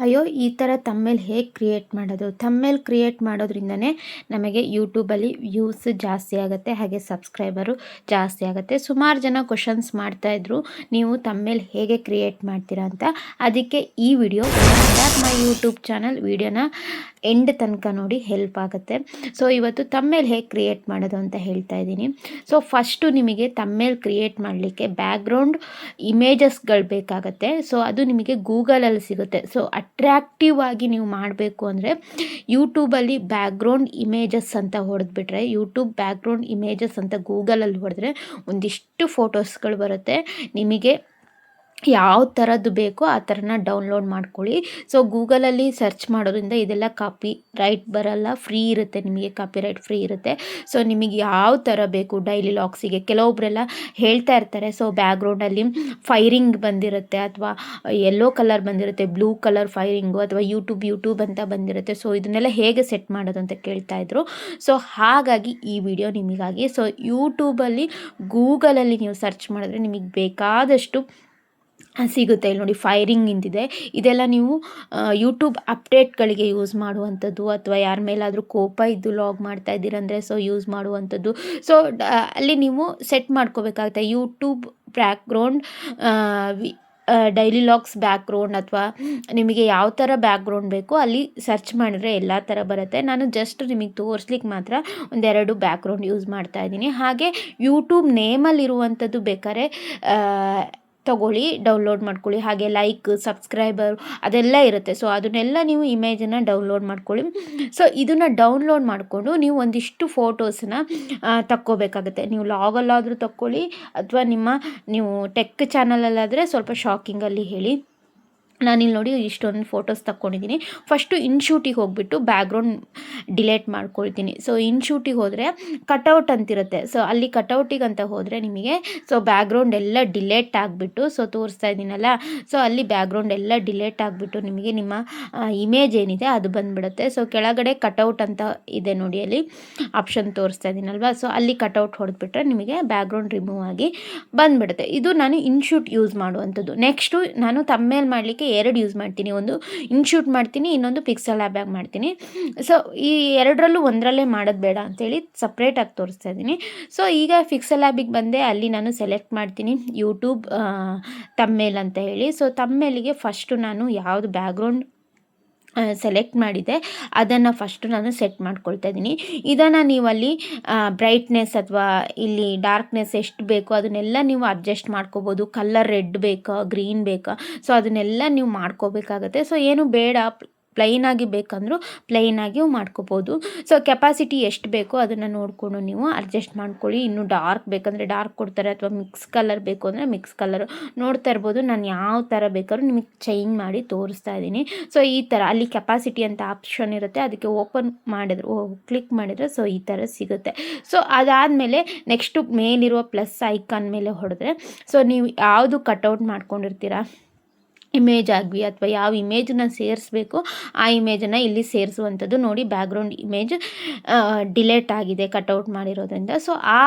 ಅಯ್ಯೋ, ಈ ಥರ ತಮ್ಮೇಲ್ ಹೇಗೆ ಕ್ರಿಯೇಟ್ ಮಾಡೋದು? ತಮ್ಮೇಲ್ ಕ್ರಿಯೇಟ್ ಮಾಡೋದ್ರಿಂದನೇ ನಮಗೆ ಯೂಟ್ಯೂಬಲ್ಲಿ ವ್ಯೂಸ್ ಜಾಸ್ತಿ ಆಗುತ್ತೆ, ಹಾಗೆ ಸಬ್ಸ್ಕ್ರೈಬರು ಜಾಸ್ತಿ ಆಗುತ್ತೆ. ಸುಮಾರು ಜನ ಕ್ವಶನ್ಸ್ ಮಾಡ್ತಾಯಿದ್ರು ನೀವು ತಮ್ಮೇಲ್ ಹೇಗೆ ಕ್ರಿಯೇಟ್ ಮಾಡ್ತೀರಾ ಅಂತ. ಅದಕ್ಕೆ ಈ ವಿಡಿಯೋ ಮೈ ಯೂಟ್ಯೂಬ್ ಚಾನಲ್ ವಿಡಿಯೋನ ಎಂಡ್ ತನಕ ನೋಡಿ ಹೆಲ್ಪ್ ಆಗುತ್ತೆ. ಸೊ ಇವತ್ತು ತಮ್ಮೇಲ್ ಹೇಗೆ ಕ್ರಿಯೇಟ್ ಮಾಡೋದು ಅಂತ ಹೇಳ್ತಾ ಇದ್ದೀನಿ. ಸೊ ಫಸ್ಟು ನಿಮಗೆ ತಮ್ಮೇಲ್ ಕ್ರಿಯೇಟ್ ಮಾಡಲಿಕ್ಕೆ ಬ್ಯಾಕ್ಗ್ರೌಂಡ್ ಇಮೇಜಸ್ಗಳು ಬೇಕಾಗುತ್ತೆ. ಸೊ ಅದು ನಿಮಗೆ ಗೂಗಲಲ್ಲಿ ಸಿಗುತ್ತೆ. ಸೊ ಅಟ್ರ್ಯಾಕ್ಟಿವ್ ಆಗಿ ನೀವು ಮಾಡಬೇಕು ಅಂದರೆ ಯೂಟ್ಯೂಬಲ್ಲಿ ಬ್ಯಾಕ್ಗ್ರೌಂಡ್ ಇಮೇಜಸ್ ಅಂತ ಹೊಡೆದ್ಬಿಟ್ರೆ ಯೂಟ್ಯೂಬ್ ಬ್ಯಾಕ್ಗ್ರೌಂಡ್ ಇಮೇಜಸ್ ಅಂತ ಗೂಗಲಲ್ಲಿ ಹೊಡೆದ್ರೆ ಒಂದಿಷ್ಟು ಫೋಟೋಸ್ಗಳು ಬರುತ್ತೆ. ನಿಮಗೆ ಯಾವ ಥರದ್ದು ಬೇಕೋ ಆ ಥರನ ಡೌನ್ಲೋಡ್ ಮಾಡ್ಕೊಳ್ಳಿ. ಸೊ ಗೂಗಲಲ್ಲಿ ಸರ್ಚ್ ಮಾಡೋದ್ರಿಂದ ಇದೆಲ್ಲ ಕಾಪಿ ರೈಟ್ ಬರಲ್ಲ. ಫ್ರೀ ಇರುತ್ತೆ, ನಿಮಗೆ ಕಾಪಿ ರೈಟ್ ಫ್ರೀ ಇರುತ್ತೆ. ಸೊ ನಿಮಗೆ ಯಾವ ಥರ ಬೇಕು ಡೈಲಿ ಲಾಕ್ಸಿಗೆ ಕೆಲವೊಬ್ಬರೆಲ್ಲ ಹೇಳ್ತಾ ಇರ್ತಾರೆ. ಸೊ ಬ್ಯಾಗ್ರೌಂಡಲ್ಲಿ ಫೈರಿಂಗ್ ಬಂದಿರುತ್ತೆ ಅಥವಾ ಯೆಲ್ಲೋ ಕಲರ್ ಬಂದಿರುತ್ತೆ ಬ್ಲೂ ಕಲರ್ ಫೈರಿಂಗು ಅಥವಾ ಯೂಟ್ಯೂಬ್ ಯೂಟ್ಯೂಬ್ ಅಂತ ಬಂದಿರುತ್ತೆ. ಸೊ ಇದನ್ನೆಲ್ಲ ಹೇಗೆ ಸೆಟ್ ಮಾಡೋದು ಅಂತ ಕೇಳ್ತಾ ಇದ್ರು. ಸೊ ಹಾಗಾಗಿ ಈ ವಿಡಿಯೋ ನಿಮಗಾಗಿ. ಸೊ ಯೂಟ್ಯೂಬಲ್ಲಿ ಗೂಗಲಲ್ಲಿ ನೀವು ಸರ್ಚ್ ಮಾಡಿದ್ರೆ ನಿಮಗೆ ಬೇಕಾದಷ್ಟು ಸಿಗುತ್ತೆ. ಇಲ್ಲಿ ನೋಡಿ ಫೈರಿಂಗ್ ಇಂತಿದೆ. ಇದೆಲ್ಲ ನೀವು ಯೂಟ್ಯೂಬ್ ಅಪ್ಡೇಟ್ಗಳಿಗೆ ಯೂಸ್ ಮಾಡುವಂಥದ್ದು ಅಥವಾ ಯಾರ ಮೇಲಾದರೂ ಕೋಪ ಇದ್ದು ಲಾಗ್ ಮಾಡ್ತಾ ಇದ್ದೀರಂದರೆ ಸೊ ಯೂಸ್ ಮಾಡುವಂಥದ್ದು. ಸೊ ಅಲ್ಲಿ ನೀವು ಸೆಟ್ ಮಾಡ್ಕೋಬೇಕಾಗುತ್ತೆ. YouTube background daily locks background ಅಥವಾ ನಿಮಗೆ ಯಾವ ಥರ ಬ್ಯಾಕ್ಗ್ರೌಂಡ್ ಬೇಕೋ ಅಲ್ಲಿ ಸರ್ಚ್ ಮಾಡಿದ್ರೆ ಎಲ್ಲ ಥರ ಬರುತ್ತೆ. ನಾನು ಜಸ್ಟ್ ನಿಮಗೆ ತೋರಿಸ್ಲಿಕ್ಕೆ ಮಾತ್ರ ಒಂದೆರಡು ಬ್ಯಾಕ್ಗ್ರೌಂಡ್ ಯೂಸ್ ಮಾಡ್ತಾ ಇದ್ದೀನಿ. ಹಾಗೆ ಯೂಟ್ಯೂಬ್ ನೇಮಲ್ಲಿರುವಂಥದ್ದು ಬೇಕಾದ್ರೆ ತಗೊಳ್ಳಿ ಡೌನ್ಲೋಡ್ ಮಾಡ್ಕೊಳ್ಳಿ. ಹಾಗೆ ಲೈಕ್ ಸಬ್ಸ್ಕ್ರೈಬರ್ ಅದೆಲ್ಲ ಇರುತ್ತೆ. ಸೊ ಅದನ್ನೆಲ್ಲ ನೀವು ಇಮೇಜನ್ನು ಡೌನ್ಲೋಡ್ ಮಾಡ್ಕೊಳ್ಳಿ. ಸೊ ಇದನ್ನು ಡೌನ್ಲೋಡ್ ಮಾಡಿಕೊಂಡು ನೀವು ಒಂದಿಷ್ಟು ಫೋಟೋಸನ್ನ ತಕ್ಕೋಬೇಕಾಗುತ್ತೆ. ನೀವು ಲಾಗಲ್ಲಾದರೂ ತಕ್ಕೊಳ್ಳಿ, ಅಥವಾ ನಿಮ್ಮ, ನೀವು ಟೆಕ್ ಚಾನಲಲ್ಲಾದರೆ ಸ್ವಲ್ಪ ಶಾಕಿಂಗಲ್ಲಿ ಹೇಳಿ. ನಾನಿಲ್ಲಿ ನೋಡಿ ಇಷ್ಟೊಂದು ಫೋಟೋಸ್ ತಕ್ಕೊಂಡಿದ್ದೀನಿ. ಫಸ್ಟು ಇನ್ಶೂಟಿಗೆ ಹೋಗ್ಬಿಟ್ಟು ಬ್ಯಾಕ್ಗ್ರೌಂಡ್ ಡಿಲೇಟ್ ಮಾಡ್ಕೊಳ್ತೀನಿ. ಸೊ ಇನ್ಶೂಟಿಗೆ ಹೋದರೆ ಕಟೌಟ್ ಅಂತಿರುತ್ತೆ. ಸೊ ಅಲ್ಲಿ ಕಟೌಟಿಗೆ ಅಂತ ಹೋದರೆ ನಿಮಗೆ ಸೊ ಬ್ಯಾಕ್ಗ್ರೌಂಡ್ ಎಲ್ಲ ಡಿಲೇಟ್ ಆಗಿಬಿಟ್ಟು ಸೊ ತೋರಿಸ್ತಾ ಇದ್ದೀನಲ್ಲ ಸೊ ಅಲ್ಲಿ ಬ್ಯಾಕ್ಗ್ರೌಂಡ್ ಎಲ್ಲ ಡಿಲೇಟ್ ಆಗಿಬಿಟ್ಟು ನಿಮಗೆ ನಿಮ್ಮ ಇಮೇಜ್ ಏನಿದೆ ಅದು ಬಂದುಬಿಡುತ್ತೆ. ಸೊ ಕೆಳಗಡೆ ಕಟೌಟ್ ಅಂತ ಇದೆ ನೋಡಿ ಅಲ್ಲಿ ಆಪ್ಷನ್ ತೋರಿಸ್ತಾ ಇದ್ದೀನಲ್ವ? ಸೊ ಅಲ್ಲಿ ಕಟೌಟ್ ಹೊಡೆದ್ಬಿಟ್ರೆ ನಿಮಗೆ ಬ್ಯಾಕ್ಗ್ರೌಂಡ್ ರಿಮೂವ್ ಆಗಿ ಬಂದುಬಿಡುತ್ತೆ. ಇದು ನಾನು ಇನ್ಶೂಟ್ ಯೂಸ್ ಮಾಡುವಂಥದ್ದು. ನೆಕ್ಸ್ಟು ನಾನು ತಮ್ಮೇಲ್ ಮಾಡಲಿಕ್ಕೆ ಎರಡು ಯೂಸ್ ಮಾಡ್ತೀನಿ. ಒಂದು ಇನ್ಶೂಟ್ ಮಾಡ್ತೀನಿ, ಇನ್ನೊಂದು ಪಿಕ್ಸಲ್ ಆ್ಯಪ್ ಮಾಡ್ತೀನಿ. ಸೊ ಈ ಎರಡರಲ್ಲೂ ಒಂದರಲ್ಲೇ ಮಾಡೋದು ಬೇಡ ಅಂತೇಳಿ ಸಪ್ರೇಟಾಗಿ ತೋರಿಸ್ತಾ ಇದ್ದೀನಿ. ಸೊ ಈಗ ಫಿಕ್ಸಲ್ ಆ್ಯಪಿಗೆ ಬಂದೆ, ಅಲ್ಲಿ ನಾನು ಸೆಲೆಕ್ಟ್ ಮಾಡ್ತೀನಿ ಯೂಟ್ಯೂಬ್ ತಮ್ಮೇಲ್ ಅಂತ ಹೇಳಿ. ಸೊ ತಮ್ಮೇಲಿಗೆ ಫಸ್ಟು ನಾನು ಯಾವುದು ಬ್ಯಾಕ್ಗ್ರೌಂಡ್ ಸೆಲೆಕ್ಟ್ ಮಾಡಿದೆ. ಅದನ್ನು ಫಸ್ಟು ನಾನು ಸೆಟ್ ಮಾಡ್ಕೊಳ್ತಾ ಇದ್ದೀನಿ. ಇದನ್ನು ನೀವು ಅಲ್ಲಿ ಬ್ರೈಟ್ನೆಸ್ ಅಥವಾ ಇಲ್ಲಿ ಡಾರ್ಕ್ನೆಸ್ ಎಷ್ಟು ಬೇಕೋ ಅದನ್ನೆಲ್ಲ ನೀವು ಅಡ್ಜಸ್ಟ್ ಮಾಡ್ಕೋಬೋದು. ಕಲರ್ ರೆಡ್ ಬೇಕಾ ಗ್ರೀನ್ ಬೇಕಾ ಸೊ ಅದನ್ನೆಲ್ಲ ನೀವು ಮಾಡ್ಕೋಬೇಕಾಗತ್ತೆ. ಸೊ ಏನು ಬೇಡ ಪ್ಲೈನಾಗಿ ಬೇಕಂದರೂ ಆಗಿಯೂ ಮಾಡ್ಕೋಬೋದು. ಸೊ ಕೆಪಾಸಿಟಿ ಎಷ್ಟು ಬೇಕೋ ಅದನ್ನು ನೋಡಿಕೊಂಡು ನೀವು ಅಡ್ಜಸ್ಟ್ ಮಾಡ್ಕೊಳ್ಳಿ. ಇನ್ನು ಡಾರ್ಕ್ ಬೇಕಂದರೆ ಡಾರ್ಕ್ ಕೊಡ್ತಾರೆ ಅಥವಾ ಮಿಕ್ಸ್ ಕಲರ್ ಬೇಕು ಅಂದರೆ ಮಿಕ್ಸ್ ಕಲರ್ ನೋಡ್ತಾ ಇರ್ಬೋದು, ನಾನು ಯಾವ ಥರ ಬೇಕಾದ್ರೂ ನಿಮಗೆ ಚೇಂಜ್ ಮಾಡಿ ತೋರಿಸ್ತಾ ಇದ್ದೀನಿ. ಸೊ ಈ ಥರ ಅಲ್ಲಿ ಕೆಪಾಸಿಟಿ ಅಂತ ಆಪ್ಷನ್ ಇರುತ್ತೆ, ಅದಕ್ಕೆ ಓಪನ್ ಮಾಡಿದ್ರೆ ಕ್ಲಿಕ್ ಮಾಡಿದರೆ ಸೊ ಈ ಥರ ಸಿಗುತ್ತೆ. ಸೊ ಅದಾದಮೇಲೆ ನೆಕ್ಸ್ಟು ಮೇಲಿರುವ ಪ್ಲಸ್ ಐಕಾನ್ ಮೇಲೆ ಹೊಡೆದ್ರೆ ಸೊ ನೀವು ಯಾವುದು ಕಟೌಟ್ ಮಾಡ್ಕೊಂಡಿರ್ತೀರಾ? ಇಮೇಜ್ ಆಗಲಿ ಅಥವಾ ಯಾವ ಇಮೇಜನ್ನ ಸೇರಿಸ್ಬೇಕು, ಆ ಇಮೇಜನ್ನು ಇಲ್ಲಿ ಸೇರಿಸುವಂಥದ್ದು ನೋಡಿ ಬ್ಯಾಕ್ಗ್ರೌಂಡ್ ಇಮೇಜ್ ಡಿಲೇಟ್ ಆಗಿದೆ ಕಟೌಟ್ ಮಾಡಿರೋದ್ರಿಂದ. ಸೊ ಆ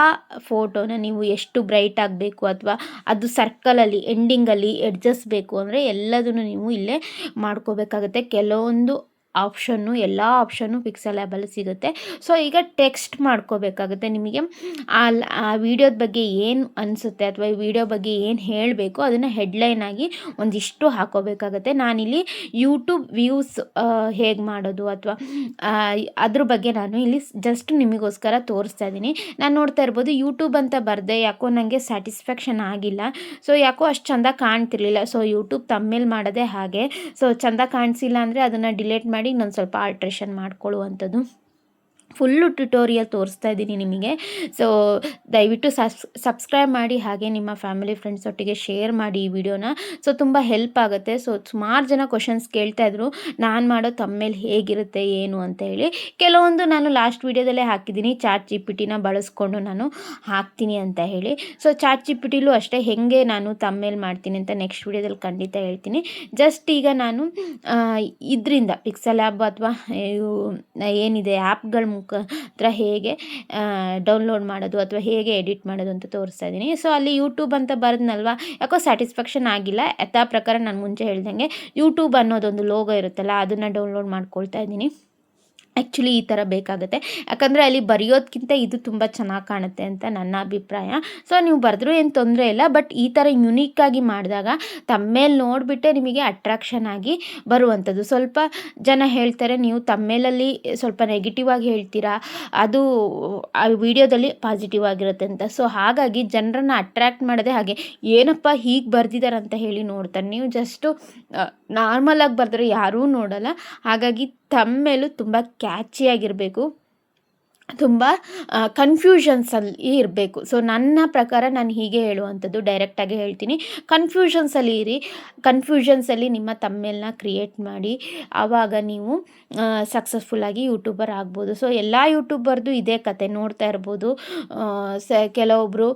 ಫೋಟೋನ ನೀವು ಎಷ್ಟು ಬ್ರೈಟ್ ಆಗಬೇಕು ಅಥವಾ ಅದು ಸರ್ಕಲಲ್ಲಿ ಎಂಡಿಂಗಲ್ಲಿ ಎಡ್ಜಸ್ ಬೇಕು ಅಂದರೆ ಎಲ್ಲದನ್ನು ನೀವು ಇಲ್ಲೇ ಮಾಡ್ಕೋಬೇಕಾಗುತ್ತೆ. ಕೆಲವೊಂದು ಆಪ್ಷನ್ನು, ಎಲ್ಲ ಆಪ್ಷನ್ನು ಪಿಕ್ಸಲ್ ಸಿಗುತ್ತೆ. ಸೊ ಈಗ ಟೆಕ್ಸ್ಟ್ ಮಾಡ್ಕೋಬೇಕಾಗುತ್ತೆ ನಿಮಗೆ. ಆ ಆ ವಿಡಿಯೋದ ಬಗ್ಗೆ ಏನು ಅನಿಸುತ್ತೆ ಅಥವಾ ಈ ವಿಡಿಯೋ ಬಗ್ಗೆ ಏನು ಹೇಳಬೇಕು ಅದನ್ನು ಹೆಡ್ಲೈನ್ ಆಗಿ ಒಂದಿಷ್ಟು ಹಾಕೋಬೇಕಾಗುತ್ತೆ. ನಾನಿಲ್ಲಿ ಯೂಟ್ಯೂಬ್ ವ್ಯೂಸ್ ಹೇಗೆ ಮಾಡೋದು ಅಥವಾ ಅದ್ರ ಬಗ್ಗೆ ನಾನು ಇಲ್ಲಿ ಜಸ್ಟ್ ನಿಮಗೋಸ್ಕರ ತೋರಿಸ್ತಾ ಇದ್ದೀನಿ. ನಾನು ನೋಡ್ತಾ ಇರ್ಬೋದು ಯೂಟ್ಯೂಬ್ ಅಂತ ಬರದೆ ಯಾಕೋ ನನಗೆ ಸ್ಯಾಟಿಸ್ಫ್ಯಾಕ್ಷನ್ ಆಗಿಲ್ಲ. ಸೊ ಯಾಕೋ ಅಷ್ಟು ಚೆಂದ ಕಾಣ್ತಿರ್ಲಿಲ್ಲ. ಸೊ ಯೂಟ್ಯೂಬ್ ತಮ್ಮೇಲೆ ಮಾಡೋದೇ ಹಾಗೆ. ಸೊ ಚೆಂದ ಕಾಣಿಸಿಲ್ಲ ಅಂದರೆ ಅದನ್ನು ಡಿಲೀಟ್ ಮಾಡಿ ಮಾಡಿ ನಾನು ಸ್ವಲ್ಪ ಆಲ್ಟ್ರೇಷನ್ ಮಾಡ್ಕೊಳ್ಳುವಂಥದ್ದು. ಫುಲ್ಲು ಟ್ಯುಟೋರಿಯಲ್ ತೋರಿಸ್ತಾ ಇದ್ದೀನಿ ನಿಮಗೆ. ಸೊ ದಯವಿಟ್ಟು ಸಬ್ಸ್ ಸಬ್ಸ್ಕ್ರೈಬ್ ಮಾಡಿ ಹಾಗೆ ನಿಮ್ಮ ಫ್ಯಾಮಿಲಿ ಫ್ರೆಂಡ್ಸ್ ಒಟ್ಟಿಗೆ ಶೇರ್ ಮಾಡಿ ಈ ವಿಡಿಯೋನ. ಸೊ ತುಂಬ ಹೆಲ್ಪ್ ಆಗುತ್ತೆ. ಸೊ ಸುಮಾರು ಜನ ಕ್ವಶನ್ಸ್ ಕೇಳ್ತಾಯಿದ್ರು ನಾನು ಮಾಡೋ ತಮ್ಮೇಲೆ ಹೇಗಿರುತ್ತೆ, ಏನು ಅಂತ ಹೇಳಿ. ಕೆಲವೊಂದು ನಾನು ಲಾಸ್ಟ್ ವಿಡಿಯೋದಲ್ಲೇ ಹಾಕಿದ್ದೀನಿ. ಚಾಟ್ ಜಿ ಪಿ ಟಿನ ಬಳಸ್ಕೊಂಡು ನಾನು ಹಾಕ್ತೀನಿ ಅಂತ ಹೇಳಿ. ಸೊ ಚಾಟ್ ಜಿ ಪಿ ಟಿಲೂ ಅಷ್ಟೇ ಹೇಗೆ ನಾನು ತಮ್ಮೇಲೆ ಮಾಡ್ತೀನಿ ಅಂತ ನೆಕ್ಸ್ಟ್ ವಿಡಿಯೋದಲ್ಲಿ ಖಂಡಿತ ಹೇಳ್ತೀನಿ. ಜಸ್ಟ್ ಈಗ ನಾನು ಇದರಿಂದ ಪಿಕ್ಸಲ್ ಆ್ಯಪ್ ಅಥವಾ ಏನಿದೆ ಆ್ಯಪ್ಗಳ ಮುಖಾಂತರ ಹೇಗೆ ಡೌನ್ಲೋಡ್ ಮಾಡೋದು ಅಥವಾ ಹೇಗೆ ಎಡಿಟ್ ಮಾಡೋದು ಅಂತ ತೋರಿಸ್ತಾ ಇದ್ದೀನಿ. ಸೊ ಅಲ್ಲಿ ಯೂಟ್ಯೂಬ್ ಅಂತ ಬರೆದ್ನಲ್ವ? ಯಾಕೋ ಸ್ಯಾಟಿಸ್ಫ್ಯಾಕ್ಷನ್ ಆಗಿಲ್ಲ. ಯಥಾ ಪ್ರಕಾರ ನಾನು ಮುಂಚೆ ಹೇಳ್ದಂಗೆ ಯೂಟ್ಯೂಬ್ ಅನ್ನೋದೊಂದು ಲೋಗೋ ಇರುತ್ತಲ್ಲ, ಅದನ್ನು ಡೌನ್ಲೋಡ್ ಮಾಡ್ಕೊಳ್ತಾ ಇದ್ದೀನಿ. ಆ್ಯಕ್ಚುಲಿ ಈ ಥರ ಬೇಕಾಗುತ್ತೆ. ಯಾಕಂದರೆ ಅಲ್ಲಿ ಬರೆಯೋದಕ್ಕಿಂತ ಇದು ತುಂಬ ಚೆನ್ನಾಗಿ ಕಾಣುತ್ತೆ ಅಂತ ನನ್ನ ಅಭಿಪ್ರಾಯ. ಸೊ ನೀವು ಬರೆದ್ರೂ ಏನು ತೊಂದರೆ ಇಲ್ಲ ಬಟ್ ಈ ಥರ ಯುನೀಕಾಗಿ ಮಾಡಿದಾಗ ತಮ್ಮೇಲೆ ನೋಡಿಬಿಟ್ಟೆ ನಿಮಗೆ ಅಟ್ರಾಕ್ಷನ್ ಆಗಿ ಬರುವಂಥದ್ದು ಸ್ವಲ್ಪ ಜನ ಹೇಳ್ತಾರೆ, ನೀವು ತಮ್ಮೇಲಲ್ಲಿ ಸ್ವಲ್ಪ ನೆಗೆಟಿವ್ ಆಗಿ ಹೇಳ್ತೀರಾ, ಅದು ಆ ವಿಡಿಯೋದಲ್ಲಿ ಪಾಸಿಟಿವ್ ಆಗಿರುತ್ತೆ ಅಂತ. ಸೊ ಹಾಗಾಗಿ ಜನರನ್ನು ಅಟ್ರ್ಯಾಕ್ಟ್ ಮಾಡೋದೇ ಹಾಗೆ ಏನಪ್ಪ ಹೀಗೆ ಬರ್ದಿದ್ದಾರೆ ಅಂತ ಹೇಳಿ ನೋಡ್ತಾರೆ. ನೀವು ಜಸ್ಟು ನಾರ್ಮಲಾಗಿ ಬರೆದ್ರೆ ಯಾರೂ ನೋಡಲ್ಲ. ಹಾಗಾಗಿ ತಮ್ಮೇಲೂ ತುಂಬ ಕ್ಯಾಚಿಯಾಗಿರಬೇಕು ತುಂಬ ಕನ್ಫ್ಯೂಷನ್ಸಲ್ಲಿ ಇರಬೇಕು. ಸೊ ನನ್ನ ಪ್ರಕಾರ ನಾನು ಹೀಗೆ ಹೇಳುವಂಥದ್ದು ಡೈರೆಕ್ಟಾಗಿ ಹೇಳ್ತೀನಿ. ಕನ್ಫ್ಯೂಷನ್ಸಲ್ಲಿ ಇರಿ. ಕನ್ಫ್ಯೂಷನ್ಸಲ್ಲಿ ನಿಮ್ಮ ತಮ್ಮೇಲನ್ನ ಕ್ರಿಯೇಟ್ ಮಾಡಿ. ಆವಾಗ ನೀವು ಸಕ್ಸಸ್ಫುಲ್ಲಾಗಿ ಯೂಟ್ಯೂಬರ್ ಆಗ್ಬೋದು. ಸೊ ಎಲ್ಲ ಯೂಟ್ಯೂಬರ್ದು ಇದೇ ಕತೆ. ನೋಡ್ತಾ ಇರ್ಬೋದು. ಸ ಕೆಲವೊಬ್ಬರು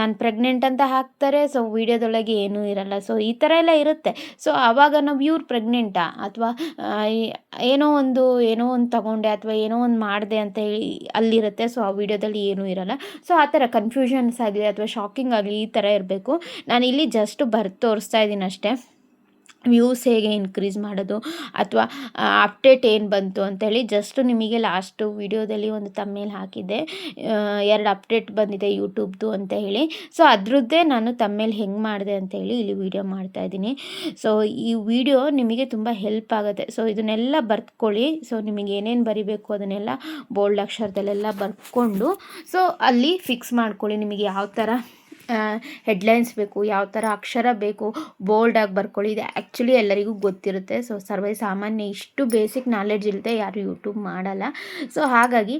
ನಾನು ಪ್ರೆಗ್ನೆಂಟ್ ಅಂತ ಹಾಕ್ತಾರೆ. ಸೊ ವಿಡಿಯೋದೊಳಗೆ ಏನೂ ಇರಲ್ಲ. ಸೊ ಈ ಥರ ಎಲ್ಲ ಇರುತ್ತೆ. ಸೊ ಆವಾಗ ನಾವು ಇವ್ರು ಪ್ರೆಗ್ನೆಂಟಾ ಅಥವಾ ಏನೋ ಒಂದು ಏನೋ ಒಂದು ತಗೊಂಡೆ ಅಥವಾ ಏನೋ ಒಂದು ಮಾಡಿದೆ ಅಂತ ಹೇಳಿ ಅಲ್ಲಿರುತ್ತೆ. ಸೊ ಆ ವಿಡಿಯೋದಲ್ಲಿ ಏನೂ ಇರಲ್ಲ. ಸೊ ಆ ಥರ ಕನ್ಫ್ಯೂಷನ್ಸ್ ಆಗಲಿ ಅಥವಾ ಶಾಕಿಂಗ್ ಆಗಲಿ ಈ ಥರ ಇರಬೇಕು. ನಾನು ಇಲ್ಲಿ ಜಸ್ಟ್ ಬರ್ದು ತೋರಿಸ್ತಾ ಇದ್ದೀನಿ ಅಷ್ಟೇ. ವ್ಯೂಸ್ ಹೇಗೆ ಇನ್ಕ್ರೀಸ್ ಮಾಡೋದು ಅಥವಾ ಅಪ್ಡೇಟ್ ಏನು ಬಂತು ಅಂತೇಳಿ ಜಸ್ಟ್ ನಿಮಗೆ ಲಾಸ್ಟು ವಿಡಿಯೋದಲ್ಲಿ ಒಂದು ತಮ್ಮೇಲ್ ಹಾಕಿದ್ದೆ. ಎರಡು ಅಪ್ಡೇಟ್ ಬಂದಿದೆ ಯೂಟ್ಯೂಬ್ದು ಅಂತ ಹೇಳಿ. ಸೊ ಅದರದ್ದೇ ನಾನು ತಮ್ಮೇಲ್ ಹೆಂಗೆ ಮಾಡಿದೆ ಅಂತೇಳಿ ಇಲ್ಲಿ ವಿಡಿಯೋ ಮಾಡ್ತಾಯಿದ್ದೀನಿ ಸೊ ಈ ವಿಡಿಯೋ ನಿಮಗೆ ತುಂಬ ಹೆಲ್ಪ್ ಆಗುತ್ತೆ. ಸೊ ಇದನ್ನೆಲ್ಲ ಬರ್ತ್ಕೊಳ್ಳಿ ಸೊ ನಿಮಗೆ ಏನೇನು ಬರಿಬೇಕು ಅದನ್ನೆಲ್ಲ ಬೋಲ್ಡ್ ಅಕ್ಷರದಲ್ಲೆಲ್ಲ ಬರ್ಕೊಂಡು ಸೊ ಅಲ್ಲಿ ಫಿಕ್ಸ್ ಮಾಡ್ಕೊಳ್ಳಿ ನಿಮಗೆ ಯಾವ ಥರ ಹೆಡ್ಲೈನ್ಸ್ ಬೇಕು, ಯಾವ ಥರ ಅಕ್ಷರ ಬೇಕು ಬೋಲ್ಡಾಗಿ ಬರ್ಕೊಳ್ಳಿ. ಇದು ಆ್ಯಕ್ಚುಲಿ ಎಲ್ಲರಿಗೂ ಗೊತ್ತಿರುತ್ತೆ. ಸೊ ಸರ್ವೇ ಸಾಮಾನ್ಯ ಇಷ್ಟು ಬೇಸಿಕ್ ನಾಲೆಡ್ಜ್ ಇಲ್ಲದೆ ಯಾರು ಯೂಟ್ಯೂಬ್ ಮಾಡಲ್ಲ. ಸೊ ಹಾಗಾಗಿ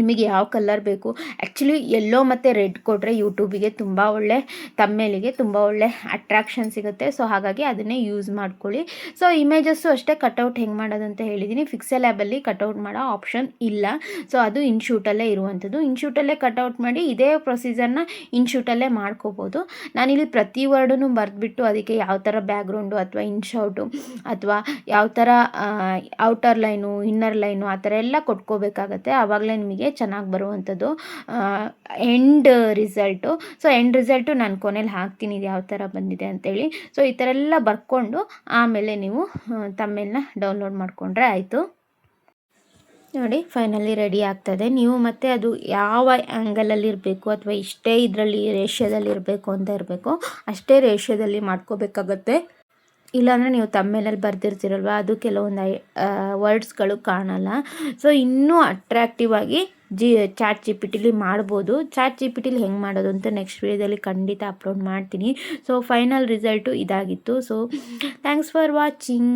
ನಿಮಗೆ ಯಾವ ಕಲರ್ ಬೇಕು? ಆ್ಯಕ್ಚುಲಿ ಎಲ್ಲೋ ಮತ್ತು ರೆಡ್ ಕೊಟ್ಟರೆ ಯೂಟ್ಯೂಬಿಗೆ ತುಂಬ ಒಳ್ಳೆ ತಮ್ಮೇಲಿಗೆ ತುಂಬ ಒಳ್ಳೆ ಅಟ್ರಾಕ್ಷನ್ ಸಿಗುತ್ತೆ. ಸೊ ಹಾಗಾಗಿ ಅದನ್ನೇ ಯೂಸ್ ಮಾಡ್ಕೊಳ್ಳಿ. ಸೊ ಇಮೇಜಸ್ಸು ಅಷ್ಟೇ ಕಟೌಟ್ ಹೆಂಗೆ ಮಾಡೋದಂತ ಹೇಳಿದ್ದೀನಿ ಫಿಕ್ಸೆಲ್ ಆ್ಯಬಲ್ಲಿ ಕಟೌಟ್ ಮಾಡೋ ಆಪ್ಷನ್ ಇಲ್ಲ. ಸೊ ಅದು ಇನ್ಶೂಟಲ್ಲೇ ಇರುವಂಥದ್ದು. ಇನ್ಶೂಟಲ್ಲೇ ಕಟೌಟ್ ಮಾಡಿ ಇದೇ ಪ್ರೊಸೀಜರ್ನ ಇನ್ಶೂಟಲ್ಲೇ ಮಾಡ್ಕೋಬೋದು. ನಾನಿಲ್ಲಿ ಪ್ರತಿ ವರ್ಡೂ ಬರೆದ್ಬಿಟ್ಟು ಅದಕ್ಕೆ ಯಾವ ಥರ ಬ್ಯಾಕ್ಗ್ರೌಂಡು ಅಥವಾ ಇನ್ಶೌಟು ಅಥವಾ ಯಾವ ಥರ ಔಟರ್ ಲೈನು ಇನ್ನರ್ ಲೈನು ಆ ಥರ ಎಲ್ಲ ಕೊಟ್ಕೋಬೇಕಾಗತ್ತೆ. ಆವಾಗಲೇ ನಿಮಗೆ ಚೆನ್ನಾಗಿ ಬರುವಂಥದ್ದು end result so end result ನಾನು ಕೊನೆಯಲ್ಲಿ ಹಾಕ್ತೀನಿ ಇದು ಯಾವ ಥರ ಬಂದಿದೆ ಅಂತೇಳಿ. ಸೊ ಈ ಥರ ಎಲ್ಲ ಬರ್ಕೊಂಡು ಆಮೇಲೆ ನೀವು ತಮ್ಮೇಲನ್ನ ಡೌನ್ಲೋಡ್ ಮಾಡಿಕೊಂಡ್ರೆ ಆಯಿತು. ನೋಡಿ ಫೈನಲಿ ರೆಡಿ ಆಗ್ತದೆ. ನೀವು ಮತ್ತೆ ಅದು ಯಾವ ಆ್ಯಂಗಲಲ್ಲಿ ಇರಬೇಕು ಅಥವಾ ಇಷ್ಟೇ ಇದರಲ್ಲಿ ರೇಷ್ಯದಲ್ಲಿ ಇರಬೇಕು ಅಂತ ಇರಬೇಕು, ಅಷ್ಟೇ ರೇಷ್ಯದಲ್ಲಿ ಮಾಡ್ಕೋಬೇಕಾಗತ್ತೆ. ಇಲ್ಲಾಂದರೆ ನೀವು ತಮ್ಮೇಲಲ್ಲಿ ಬರ್ದಿರ್ತೀರಲ್ವ? ಅದು ಕೆಲವೊಂದು ವರ್ಡ್ಸ್ಗಳು ಕಾಣಲ್ಲ. ಸೊ ಇನ್ನೂ ಅಟ್ರ್ಯಾಕ್ಟಿವ್ ಆಗಿ ಜಿ ಚಾಟ್ ಜಿ ಪಿ ಟಿಲಿ ಮಾಡ್ಬೋದು. ಚಾಟ್ ಜಿ ಪಿ ಟಿಲಿ ಹೆಂಗೆ ಮಾಡೋದು ಅಂತ ನೆಕ್ಸ್ಟ್ ವೀಡಿಯೋದಲ್ಲಿ ಖಂಡಿತ ಅಪ್ಲೋಡ್ ಮಾಡ್ತೀನಿ. ಸೊ ಫೈನಲ್ ರಿಸಲ್ಟು ಇದಾಗಿತ್ತು. So thanks for watching